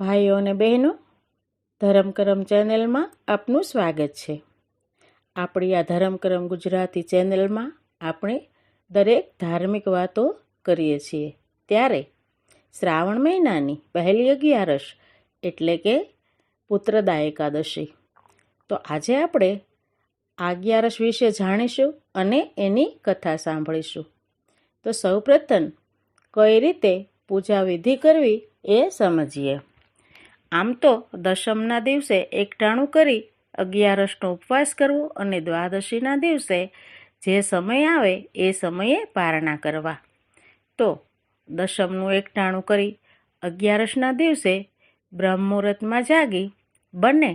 ભાઈઓ અને બહેનો, ધરમકરમ ચેનલમાં આપનું સ્વાગત છે. આપણી આ ધરમકરમ ગુજરાતી ચેનલમાં આપણે દરેક ધાર્મિક વાતો કરીએ છીએ. ત્યારે શ્રાવણ મહિનાની પહેલી અગિયારસ એટલે કે પુત્રદા એકાદશી. તો આજે આપણે આ અગિયારસ વિશે જાણીશું અને એની કથા સાંભળીશું. તો સૌપ્રથમ કઈ રીતે પૂજા વિધિ કરવી એ સમજીએ. આમ તો દશમના દિવસે એકટાણું કરી અગિયારસનો ઉપવાસ કરવો અને દ્વાદશીના દિવસે જે સમય આવે એ સમયે પારણા કરવા. તો દશમનું એકટાણું કરી અગિયારસના દિવસે બ્રહ્મુહૂર્તમાં જાગી બને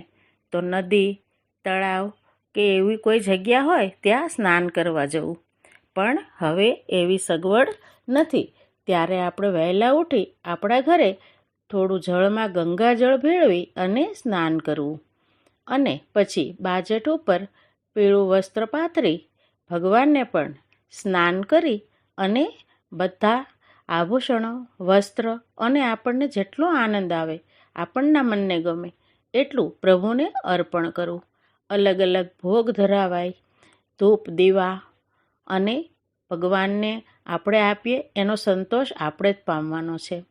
તો નદી, તળાવ કે એવી કોઈ જગ્યા હોય ત્યાં સ્નાન કરવા જવું. પણ હવે એવી સગવડ નથી. ત્યારે આપણે વહેલા ઉઠી આપણા ઘરે થોડું જળમાં ગંગાજળ ભેળવી અને સ્નાન કરવું. અને પછી બાજટ ઉપર પીળું વસ્ત્ર પાથરી ભગવાનને પણ સ્નાન કરી અને બધા આભૂષણો, વસ્ત્ર અને આપણને જેટલો આનંદ આવે, આપણના મનને ગમે એટલું પ્રભુને અર્પણ કરવું અલગ અલગ ભોગ ધરાવાય, ધૂપ, દીવા અને ભગવાનને આપણે આપીએ એનો સંતોષ આપણે જ પામવાનો છે.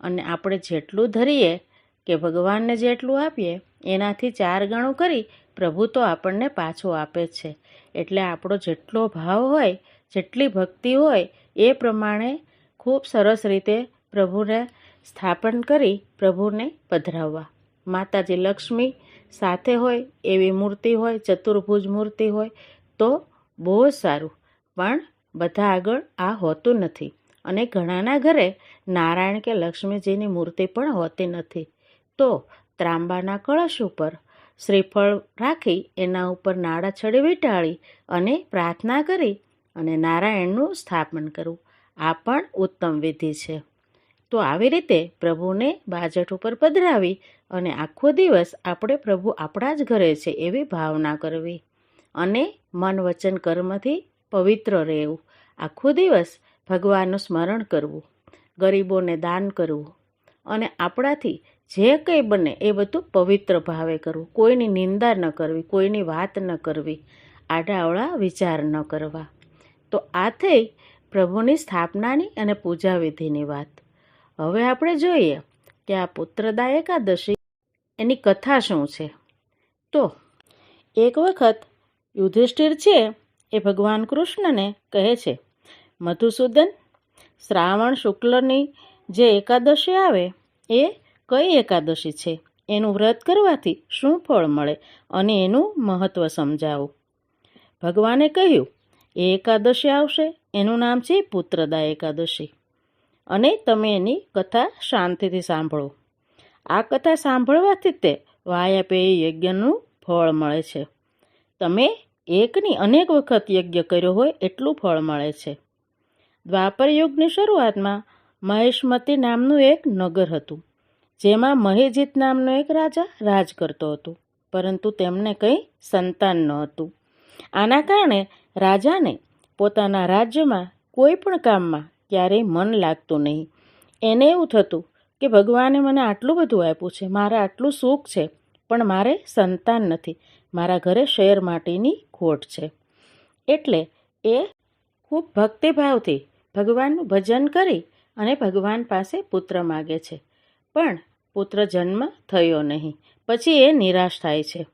અને આપણે જેટલું ધરીએ કે ભગવાનને જેટલું આપીએ, એનાથી ચાર ગણું કરી પ્રભુ તો આપણને પાછો આપે છે. એટલે આપણો જેટલો ભાવ હોય, જેટલી ભક્તિ હોય, એ પ્રમાણે ખૂબ સરસ રીતે પ્રભુને સ્થાપન કરી પ્રભુને પધરાવવા. માતાજી લક્ષ્મી સાથે હોય, એવી મૂર્તિ હોય, ચતુર્ભુજ મૂર્તિ હોય, તો બહુ સારું. પણ બધા આગળ આ હોતું નથી. અને ઘણાના ઘરે નારાયણ કે લક્ષ્મીજીની મૂર્તિ પણ હોતી નથી. તો ત્રાંબાના કળશ ઉપર શ્રીફળ રાખી એના ઉપર નાળા છડી વીંટાળી અને પ્રાર્થના કરી અને નારાયણનું સ્થાપન કરવું આ પણ ઉત્તમ વિધિ છે. તો આવી રીતે પ્રભુને બાજટ ઉપર પધરાવી અને આખો દિવસ આપણે પ્રભુ આપણા જ ઘરે છે એવી ભાવના કરવી અને મન વચન કર્મથી પવિત્ર રહેવું. આખો દિવસ ભગવાનનું સ્મરણ કરવું. ગરીબોને દાન કરવું અને આપણાથી જે કંઈ બને એ બધું પવિત્ર ભાવે કરવું. કોઈની નિંદા ન કરવી, કોઈની વાત ન કરવી, આડાઅવળા વિચાર ન કરવા. તો આ થઈ પ્રભુની સ્થાપનાની અને પૂજા વિધિની વાત. હવે આપણે જોઈએ કે આ પુત્રદા એકાદશી એની કથા શું છે? તો એક વખત યુધિષ્ઠિર છે એ ભગવાન કૃષ્ણને કહે છે, મધુસૂદન શ્રાવણ શુક્લની જે એકાદશી આવે, એ કઈ એકાદશી છે? એનું વ્રત કરવાથી શું ફળ મળે અને એનું મહત્ત્વ સમજાવો. ભગવાને કહ્યું, એ એકાદશી આવશે, એનું નામ છે પુત્રદા એકાદશી. અને તમે એની કથા શાંતિથી સાંભળો. આ કથા સાંભળવાથી તે વાયાપેય યજ્ઞનું ફળ મળે છે. તમે એકની અનેક વખત યજ્ઞ કર્યો હોય, એટલું ફળ મળે છે. દ્વાપર યુગની શરૂઆતમાં મહેશમતી નામનું એક નગર હતું, જેમાં મહેજીત નામનો એક રાજા રાજ કરતો હતો, પરંતુ તેમને કંઈ સંતાન ન હતું. આના કારણે રાજાને પોતાના રાજ્યમાં કોઈ પણ કામમાં ક્યારેય મન લાગતું નહીં. એને એવું થતું કે ભગવાને મને આટલું બધું આપ્યું છે, મારે આટલું સુખ છે, પણ મારે સંતાન નથી, મારા ઘરે શેર માટીની ખોટ છે. એટલે એ ખૂબ ભક્તિભાવથી ભગવાનનું ભજન કરી અને ભગવાન પાસે પુત્ર માગે છે. પણ પુત્ર જન્મ થયો નહીં. પછી એ નિરાશ થાય છે.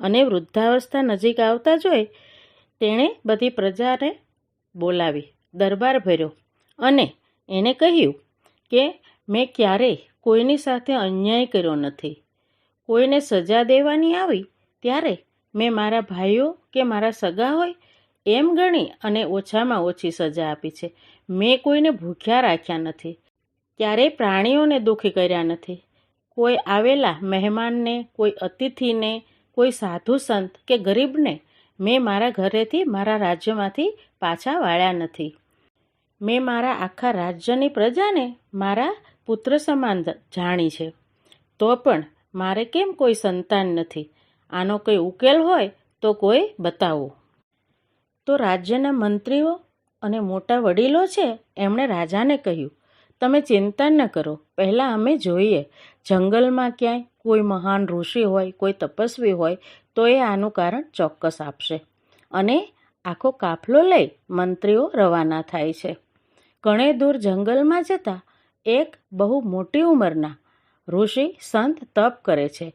અને વૃદ્ધાવસ્થા નજીક આવતા જોઈ તેણે બધી પ્રજાને બોલાવી, દરબાર ભર્યો અને એણે કહ્યું કે, મેં ક્યારેય કોઈની સાથે અન્યાય કર્યો નથી. કોઈને સજા દેવાની આવી ત્યારે મેં મારા ભાઈઓ કે મારા સગા હોય એમ ગણી અને ઓછામાં ઓછી સજા આપી છે. મેં કોઈને ભૂખ્યા રાખ્યા નથી. ક્યારેય પ્રાણીઓને દુઃખી કર્યા નથી. કોઈ આવેલા મહેમાનને, કોઈ અતિથિને, કોઈ સાધુ સંત કે ગરીબને મેં મારા ઘરેથી, મારા રાજ્યમાંથી પાછા વાળ્યા નથી. મેં મારા આખા રાજ્યની પ્રજાને મારા પુત્ર સમાન જાણી છે. તો પણ મારે કેમ કોઈ સંતાન નથી? આનો કોઈ ઉકેલ હોય તો કોઈ બતાવો. તો રાજ્યના મંત્રીઓ અને મોટા વડીલો છે, એમણે રાજાને કહ્યું, તમે ચિંતા ન કરો. પહેલાં અમે જોઈએ. જંગલમાં ક્યાંય કોઈ મહાન ઋષિ હોય, કોઈ તપસ્વી હોય, તો એ આનું કારણ ચોક્કસ આપશે. અને આખો કાફલો લઈ મંત્રીઓ રવાના થાય છે. ઘણે દૂર જંગલમાં જતા એક બહુ મોટી ઉંમરના ઋષિ સંત તપ કરે છે.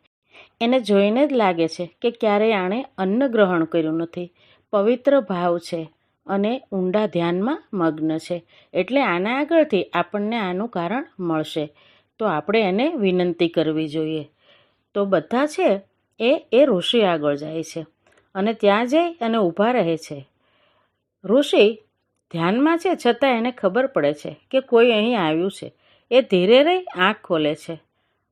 એને જોઈને જ લાગે છે કે ક્યારેય આણે અન્ન ગ્રહણ કર્યું નથી. પવિત્ર ભાવ છે. અને ઊંડા ધ્યાનમાં મગ્ન છે. એટલે આના આગળથી આપણને આનું કારણ મળશે. તો આપણે એને વિનંતી કરવી જોઈએ. તો બધા છે એ એ ઋષિ આગળ જાય છે. અને ત્યાં જઈ અને ઊભા રહે છે. ઋષિ ધ્યાનમાં છે છતાં એને ખબર પડે છે કે કોઈ અહીં આવ્યું છે. એ ધીરે રહી આંખ ખોલે છે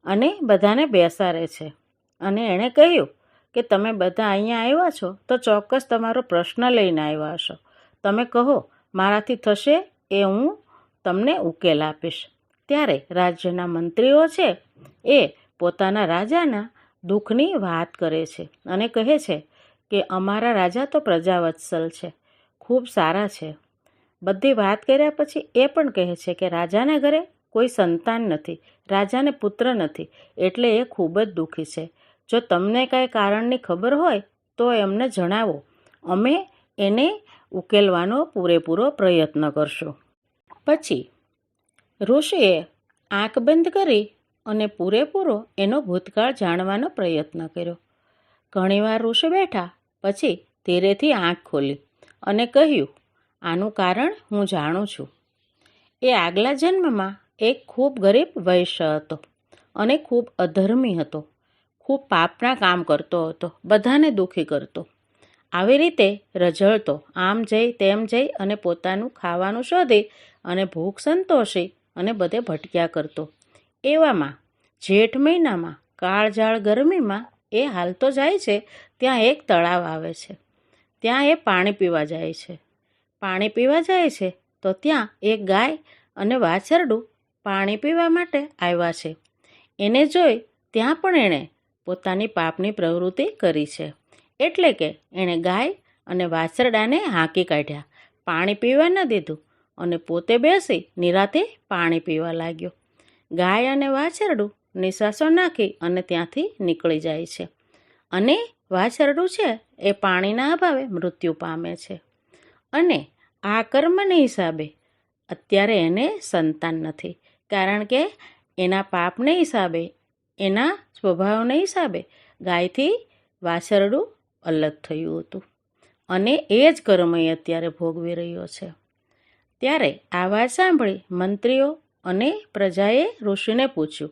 અને બધાને બેસાડે છે. અને એણે કહ્યું કે, તમે બધા અહીંયા આવ્યા છો તો ચોક્કસ તમારો પ્રશ્ન લઈને આવ્યા હશો. તમે કહો, મારાથી થશે એ હું તમને ઉકેલ આપીશ. ત્યારે રાજ્યના મંત્રીઓ છે એ પોતાના રાજાના દુઃખની વાત કરે છે અને કહે છે કે અમારા રાજા તો પ્રજાવત્સલ છે, ખૂબ સારા છે. બધી વાત કર્યા પછી એ પણ કહે છે કે રાજાના ઘરે કોઈ સંતાન નથી, રાજાને પુત્ર નથી, એટલે એ ખૂબ જ દુઃખી છે. જો તમને કાંઈ કારણની ખબર હોય તો એમને જણાવો. અમે એને ઉકેલવાનો પૂરેપૂરો પ્રયત્ન કરશો. પછી ઋષિએ આંખ બંધ કરી અને પૂરેપૂરો એનો ભૂતકાળ જાણવાનો પ્રયત્ન કર્યો. ઘણીવાર ઋષિ બેઠા, પછી ધીરેથી આંખ ખોલી અને કહ્યું, આનું કારણ હું જાણું છું. એ આગલા જન્મમાં એક ખૂબ ગરીબ વૈશ્ય હતો અને ખૂબ અધર્મી હતો. ખૂબ પાપના કામ કરતો હતો. બધાને દુઃખી કરતો. આવી રીતે રઝળતો આમ જઈ તેમ જઈ અને પોતાનું ખાવાનું શોધી અને ભૂખ સંતોષી અને બધે ભટક્યા કરતો. એવામાં, જેઠ મહિનામાં, કાળજાળ ગરમીમાં એ હાલતો જાય છે, ત્યાં એક તળાવ આવે છે. ત્યાં એ પાણી પીવા જાય છે. પાણી પીવા જાય છે તો ત્યાં એક ગાય અને વાછરડું પાણી પીવા માટે આવ્યા છે. એને જોઈ ત્યાં પણ એણે પોતાની પાપની પ્રવૃત્તિ કરી છે. એટલે કે એણે ગાય અને વાછરડાને હાંકી કાઢ્યા. પાણી પીવા ન દીધું અને પોતે બેસી નિરાતે પાણી પીવા લાગ્યો. ગાય અને વાછરડું નિશ્વાસો નાખી અને ત્યાંથી નીકળી જાય છે. અને વાછરડું છે એ પાણીના અભાવે મૃત્યુ પામે છે. અને આ કર્મને હિસાબે અત્યારે એને સંતાન નથી. કારણ કે એના પાપને હિસાબે, એના સ્વભાવને હિસાબે ગાયથી વાછરડું અલગ થયું હતું. અને એ જ કર્મય અત્યારે ભોગવી રહ્યો છે. ત્યારે આ વાત સાંભળી મંત્રીઓ અને પ્રજાએ ઋષિને પૂછ્યું,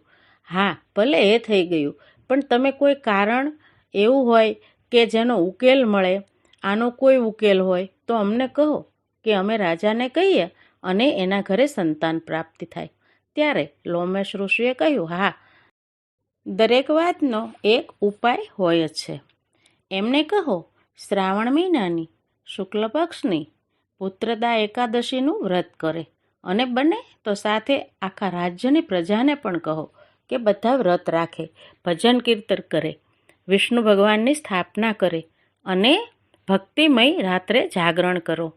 હા, ભલે એ થઈ ગયું, પણ તમે કોઈ કારણ એવું હોય કે જેનો ઉકેલ મળે, આનો કોઈ ઉકેલ હોય, તો અમને કહો કે અમે રાજાને કહીએ અને એના ઘરે સંતાન પ્રાપ્તિ થાય. ત્યારે લોમેશ ઋષિએ કહ્યું, હા, દરેક વાતનો એક ઉપાય હોય જ છે. એમને કહો, શ્રાવણ મહિનાની શુક્લ પક્ષની પુત્રદા એકાદશીનું વ્રત કરે અને બને તો સાથે આખા રાજ્યની પ્રજાને પણ કહો કે બધા વ્રત રાખે, ભજન કીર્તન કરે, વિષ્ણુ ભગવાનની સ્થાપના કરે અને ભક્તિમય રાત્રે જાગરણ કરો.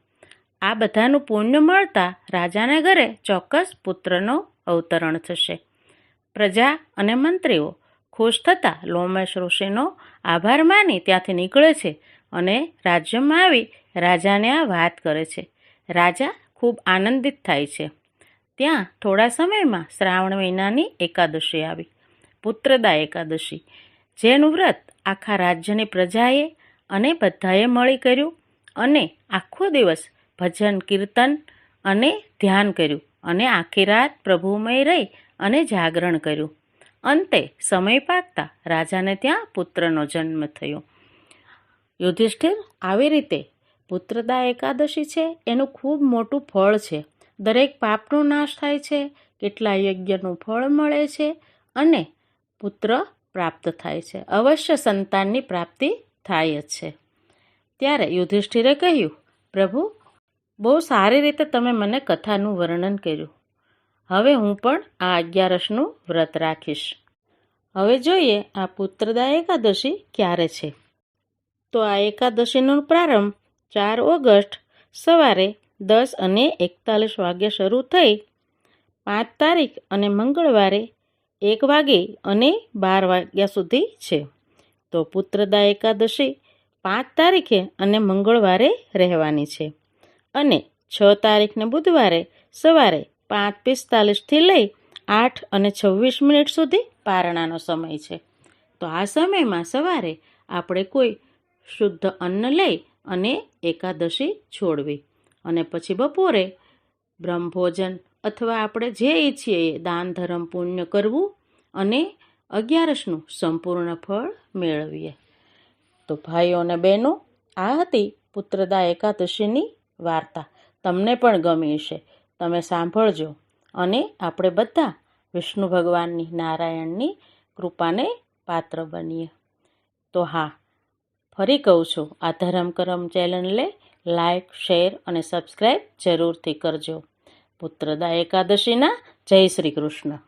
આ બધાનું પુણ્ય મળતા રાજાના ઘરે ચોક્કસ પુત્રનો અવતરણ થશે. પ્રજા અને મંત્રીઓ ખુશ થતાં લોમેશ ઋષિનો આભાર માની ત્યાંથી નીકળે છે અને રાજ્યમાં આવી રાજાને આ વાત કરે છે. રાજા ખૂબ આનંદિત થાય છે. ત્યાં થોડા સમયમાં શ્રાવણ મહિનાની એકાદશી આવી. પુત્રદા એકાદશી, જેનું વ્રત આખા રાજ્યની પ્રજાએ અને બધાએ મળી કર્યું અને આખો દિવસ ભજન, કીર્તન અને ધ્યાન કર્યું અને આખી રાત પ્રભુમય રહી અને જાગરણ કર્યું. અંતે સમય પાકતા રાજાને ત્યાં પુત્રનો જન્મ થયો. યુધિષ્ઠિર આવી રીતે પુત્રદા એકાદશી છે, એનું ખૂબ મોટું ફળ છે. દરેક પાપનો નાશ થાય છે કેટલા યજ્ઞનું ફળ મળે છે અને પુત્ર પ્રાપ્ત થાય છે. અવશ્ય સંતાનની પ્રાપ્તિ થાય જ છે. ત્યારે યુધિષ્ઠિરે કહ્યું, પ્રભુ, બહુ સારી રીતે તમે મને કથાનું વર્ણન કર્યું. હવે હું પણ આ અગિયારસનું વ્રત રાખીશ. હવે જોઈએ આ પુત્રદા એકાદશી ક્યારે છે. તો આ એકાદશીનો પ્રારંભ ચાર ઓગસ્ટ સવારે દસ અને એકતાલીસ વાગ્યે શરૂ થઈ પાંચ તારીખ અને મંગળવારે એક વાગે અને બાર વાગ્યા સુધી છે. તો પુત્રદા એકાદશી પાંચ તારીખે અને મંગળવારે રહેવાની છે અને છ તારીખને બુધવારે સવારે પાંચ પિસ્તાલીસથી લઈ આઠ અને છવ્વીસ મિનિટ સુધી પારણાનો સમય છે. તો આ સમયમાં સવારે આપણે કોઈ શુદ્ધ અન્ન લઈ અને એકાદશી છોડવી અને પછી બપોરે બ્રહ્મભોજન અથવા આપણે જે ઈચ્છીએ એ દાન, ધર્મ, પુણ્ય કરવું અને અગિયારસનું સંપૂર્ણ ફળ મેળવીએ. તો ભાઈઓ અને બહેનો, આ હતી પુત્રદા એકાદશીની વાર્તા. તમને પણ ગમી હશે. તમે સાંભળજો અને આપણે બધા વિષ્ણુ ભગવાનની નારાયણની કૃપાને પાત્ર બનીએ. તો હા, ફરી કહું છું, આ ધરમ કરમ ચેનલને લાઈક, શેર અને સબસ્ક્રાઈબ જરૂરથી કરજો. પુત્રદા એકાદશીના જય શ્રી કૃષ્ણ.